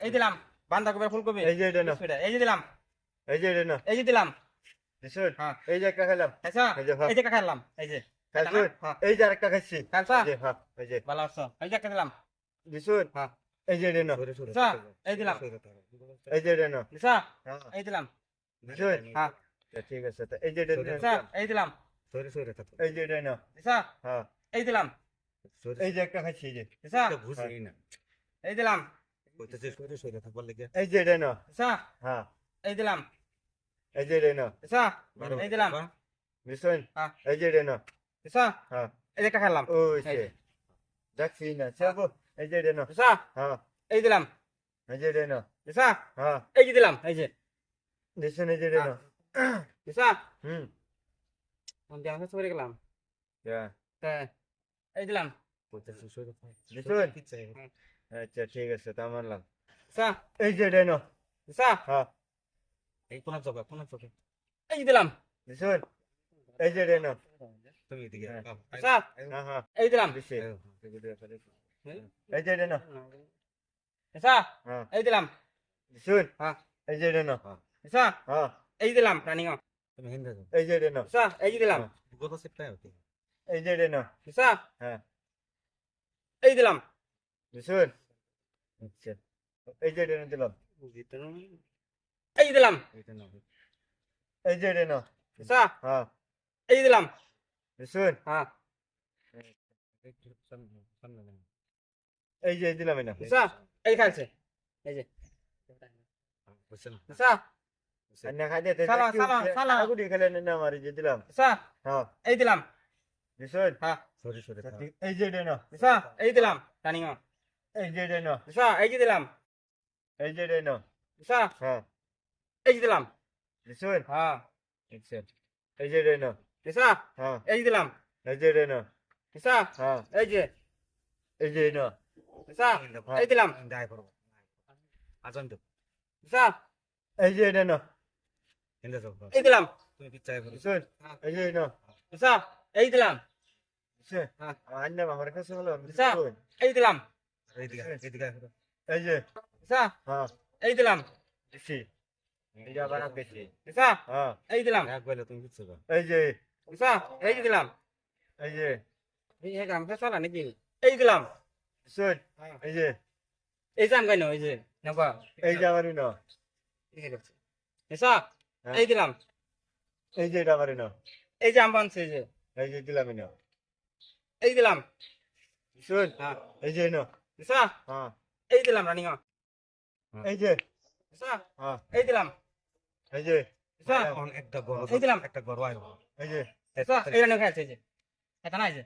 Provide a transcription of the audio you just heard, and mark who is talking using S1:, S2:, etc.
S1: এই দিলাম বাঁধাকপি আর ফুলকপি
S2: এই যে এটা না
S1: এটা, এই যে দিলাম
S2: এই যে এটা না
S1: এই যে দিলাম
S2: দিছুন
S1: হ্যাঁ
S2: এই যে একটা খেলাম
S1: খাইছা
S2: এই যে, হ্যাঁ।
S1: এই যে একটা খাইলাম এই যে
S2: খাইছুন
S1: হ্যাঁ
S2: এই যে আরেকটা খাইছি
S1: খাইছা
S2: এই যে হ্যাঁ এই যে
S1: ভালো আছো এই যে একটা দিলাম
S2: দিছুন
S1: হ্যাঁ
S2: এই যে এটা না
S1: এই দিলাম
S2: এই যে এটা না
S1: দিছা
S2: হ্যাঁ
S1: এই দিলাম
S2: দিছুন
S1: হ্যাঁ
S2: ঠিক আছে তা এই যে এটা
S1: এই দিলাম
S2: এই যে এটা না
S1: দিছা
S2: হ্যাঁ
S1: এই দিলাম
S2: এই যে একটা খাইছি এই যে
S1: দিছা এই দিলাম
S2: এই যে এটা না
S1: দিছা
S2: হ্যাঁ।
S1: এই দিলাম।
S2: এই যে এটা না
S1: দিছা এই দিলাম।
S2: দিছুন
S1: হ্যাঁ।
S2: এই যে এটা না
S1: দিছা
S2: হ্যাঁ।
S1: এই যে একটা
S2: ওই সে দেখছি না। চাবো এই যে এটা না
S1: দিছা
S2: হ্যাঁ।
S1: এই দিলাম।
S2: এই যে এটা না
S1: দিছা
S2: হ্যাঁ।
S1: এই যে দিলাম। এই যে।
S2: দিছুন এই যে এটা না
S1: দিছা
S2: হুম।
S1: কোন দিয়ে সরে গেলাম।
S2: হ্যাঁ।
S1: এই দিলাম।
S2: দিছুন আচ্ছা ঠিক আছে তা মানলাম
S1: দিছা
S2: এই যে এটা না
S1: দিছা
S2: হ্যাঁ
S1: এই যে দিলাম
S2: দিছুন এই যে এটা না
S1: দিছা
S2: হ্যাঁ হ্যাঁ
S1: এই দিলাম
S2: দিছি এই যে এটা না
S1: দিছা
S2: হ্যাঁ
S1: এই দিলাম
S2: দিছুন
S1: হ্যাঁ
S2: এই যে এটা না
S1: দিছা
S2: হ্যাঁ
S1: এই দিলাম রানিং
S2: এই যে এটা না
S1: দিছা এই যে দিলাম
S2: এই যে এটা না
S1: দিছা
S2: হ্যাঁ
S1: এই দিলাম
S2: দিছুন আচ্ছা। এই যে এটা দিলাম।
S1: এই দিলাম।
S2: এই যে এটা না হ্যাঁ।
S1: এই যে দিলাম।
S2: দিছুন
S1: হ্যাঁ।
S2: এই যে দিলাম না
S1: দিছা এই খাইছে এই যে। দিছা
S2: না খাই দে
S1: সালা, সালা, সালা।
S2: আগুদি খেলে না মারি যে দিলাম।
S1: দিছা
S2: হ্যাঁ।
S1: এই দিলাম।
S2: দিছুন
S1: হ্যাঁ।
S2: এই যে এটা না
S1: দিছা এই দিলাম। রানিং
S2: এই যে এটা না
S1: দিছা এই যে দিলাম
S2: এই যে এটা না
S1: দিছা
S2: হ্যাঁ
S1: এই যে দিলাম
S2: দিছুন
S1: হ্যাঁ
S2: আচ্ছা এই যে এটা না
S1: দিছা
S2: হ্যাঁ
S1: এই যে দিলাম
S2: এই যে এটা না
S1: দিছা
S2: হ্যাঁ
S1: এই যে
S2: এই যে না
S1: দিছা এই দিলাম দিছা
S2: এই যে এটা না
S1: এই দিলাম
S2: দিছুন এই যে না
S1: দিছা এই দিলাম হ্যাঁ
S2: আন্না আমার কাছে হলো
S1: এই দিলাম
S2: এই যে হ্যাঁ।
S1: এই দিলাম।
S2: দিছি। এই হ্যাঁ।
S1: এই দিলাম।
S2: এই যে।
S1: এই যে দিলাম।
S2: এই যে।
S1: এই যে গাম নাকি? এই দিলাম।
S2: এই যে।
S1: এই আম গাইনো এই যে। নাবা
S2: এই যে আমার না।
S1: এই দিলাম।
S2: এই যে এটা আমার না।
S1: এই যে আম বানছে যে।
S2: এই যে দিলাম না।
S1: এই দিলাম। হ্যাঁ।
S2: এই যে না।
S1: দিছা
S2: হ্যাঁ
S1: এই দিলাম রানিং
S2: এই যে
S1: দিছা
S2: হ্যাঁ
S1: এই দিলাম
S2: এই যে
S1: দিছা এই দিলাম
S2: এই যে
S1: দিছা এই রানিং খাইছে এই যে এটা না এই যে